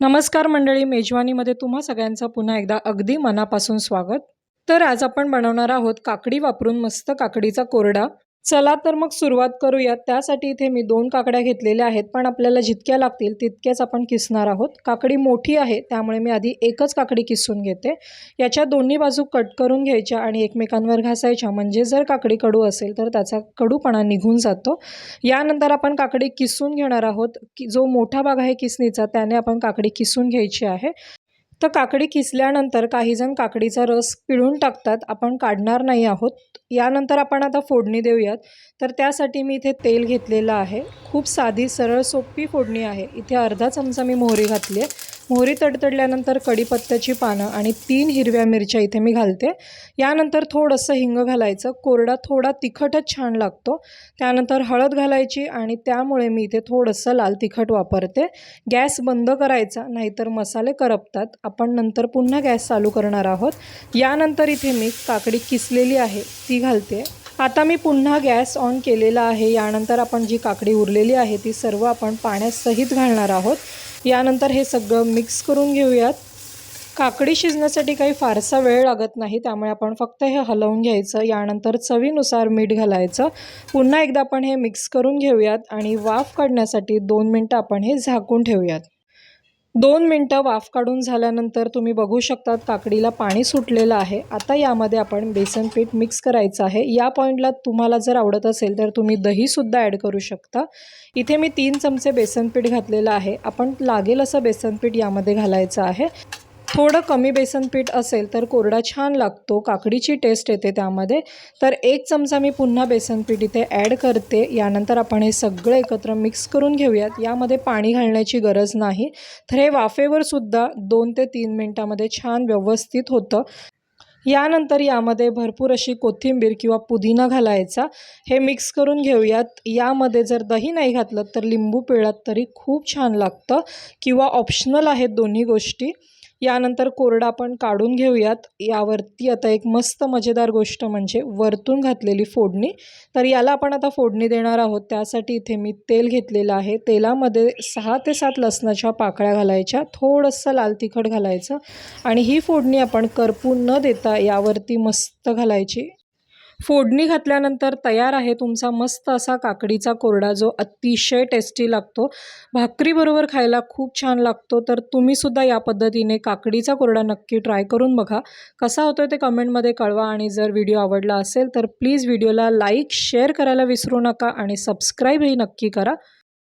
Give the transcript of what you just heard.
नमस्कार मंडळी मेजवानीमध्ये तुम्हा सगळ्यांचं पुन्हा एकदा अगदी मनापासून स्वागत. तर आज आपण बनवणार आहोत काकडी वापरून मस्त काकडीचा कोरडा चला तर मग सुरुवात करूयात. त्यासाठी इथे मी दोन काकड्या घेतलेल्या आहेत पण आपल्याला जितक्या लागतील तितक्याच आपण किसणार आहोत. काकडी मोठी आहे त्यामुळे मी आधी एकच काकडी किसून घेते. याच्या दोन्ही बाजू कट करून घ्यायच्या आणि एकमेकांवर घासायच्या. म्हणजे जर काकडी कडू असेल तर त्याचा कडूपणा निघून जातो. यानंतर आपण काकडी किसून घेणार आहोत. की जो मोठा भाग आहे किसणीचा त्याने आपण काकडी किसून घ्यायची आहे. तर काकडी किसल्यानंतर काहीजण काकडीचा रस पिळून टाकतात आपण काढणार नाही आहोत. यानंतर आपण आता फोडणी देऊयात. तर त्यासाठी मी इथे तेल घेतलेलं आहे. खूप साधी सरळ सोपी फोडणी आहे. इथे अर्धा चमचा मी मोहरी घातली आहे. मोहरी तडतडल्यानंतर कढीपत्त्याची पानं आणि तीन हिरव्या मिरच्या इथे मी घालते. यानंतर थोडंसं हिंग घालायचं. कोरडा थोडा तिखटच छान लागतो. त्यानंतर हळद घालायची आणि त्यामुळे मी इथे थोडंसं लाल तिखट वापरते. गॅस बंद करायचा नाहीतर मसाले करपतात. आपण नंतर पुन्हा गॅस चालू करणार आहोत. यानंतर इथे मी काकडी किसलेली आहे ती घालते. आता मी पुन्हा गॅस ऑन केलेला आहे. यानंतर आपण जी काकडी उरलेली आहे ती सर्व आपण पाण्यासहित घालणार आहोत. यानंतर हे सगळं मिक्स करून घेऊयात. काकडी शिजण्यासाठी काही फारसा वेळ लागत नाही त्यामुळे आपण फक्त हे हलवून घ्यायचं. यानंतर चवीनुसार मीठ घालायचं. पुन्हा एकदा आपण हे मिक्स करून घेऊयात आणि वाफ काढण्यासाठी दोन मिनटं आपण हे झाकून ठेवूयात. दोन मिनटं वाफ काढून झाल्यानंतर तुम्ही बघू शकतात काकडीला पाणी सुटलेलं आहे. आता यामध्ये आपण बेसन पीठ मिक्स करायचं आहे. या पॉईंटला तुम्हाला जर आवडत असेल तर तुम्ही दहीसुद्धा ॲड करू शकता. इथे मी तीन चमचे बेसन पीठ घातलेलं आहे. आपण लागेल असं बेसन पीठ यामध्ये घालायचं आहे. थोडं कमी बेसन पीठ असेल तर कोरडा छान लागतो काकडीची टेस्ट येते त्यामध्ये. तर एक चमचा मी पुन्हा बेसन पीठ इथे ॲड करते. यानंतर आपण हे सगळं एकत्र मिक्स करून घेऊयात. यामध्ये पाणी घालण्याची गरज नाही. तर हे वाफेवर सुद्धा दोन ते तीन मिनटामध्ये छान व्यवस्थित होतं. यानंतर यामध्ये भरपूर अशी कोथिंबीर किंवा पुदिना घालायचा. हे मिक्स करून घेऊयात. यामध्ये जर दही नाही घातलं तर लिंबू पिळात तरी खूप छान लागतं किंवा ऑप्शनल आहेत दोन्ही गोष्टी. यानंतर कोरडा आपण काढून घेऊयात. यावरती आता एक मस्त मजेदार गोष्ट म्हणजे वरतून घातलेली फोडणी. तर याला आपण आता फोडणी देणार आहोत. त्यासाठी इथे मी तेल घेतलेलं आहे. तेलामध्ये सहा ते सात लसणाच्या पाकळ्या घालायच्या. थोडंसं लाल तिखट घालायचं. आणि ही फोडणी आपण करपून न देता यावरती मस्त घालायची. फोडणी घातल्यानंतर तयार आहे तुमचा मस्त असा काकडीचा कोरडा जो अतिशय टेस्टी लागतो. भाकरीबरोबर खायला खूप छान लागतो. तर तुम्हीसुद्धा या पद्धतीने काकडीचा कोरडा नक्की ट्राय करून बघा. कसा होतो ते कमेंटमध्ये कळवा आणि जर व्हिडिओ आवडला असेल तर प्लीज व्हिडिओला लाईक शेअर करायला विसरू नका आणि सबस्क्राईबही नक्की करा.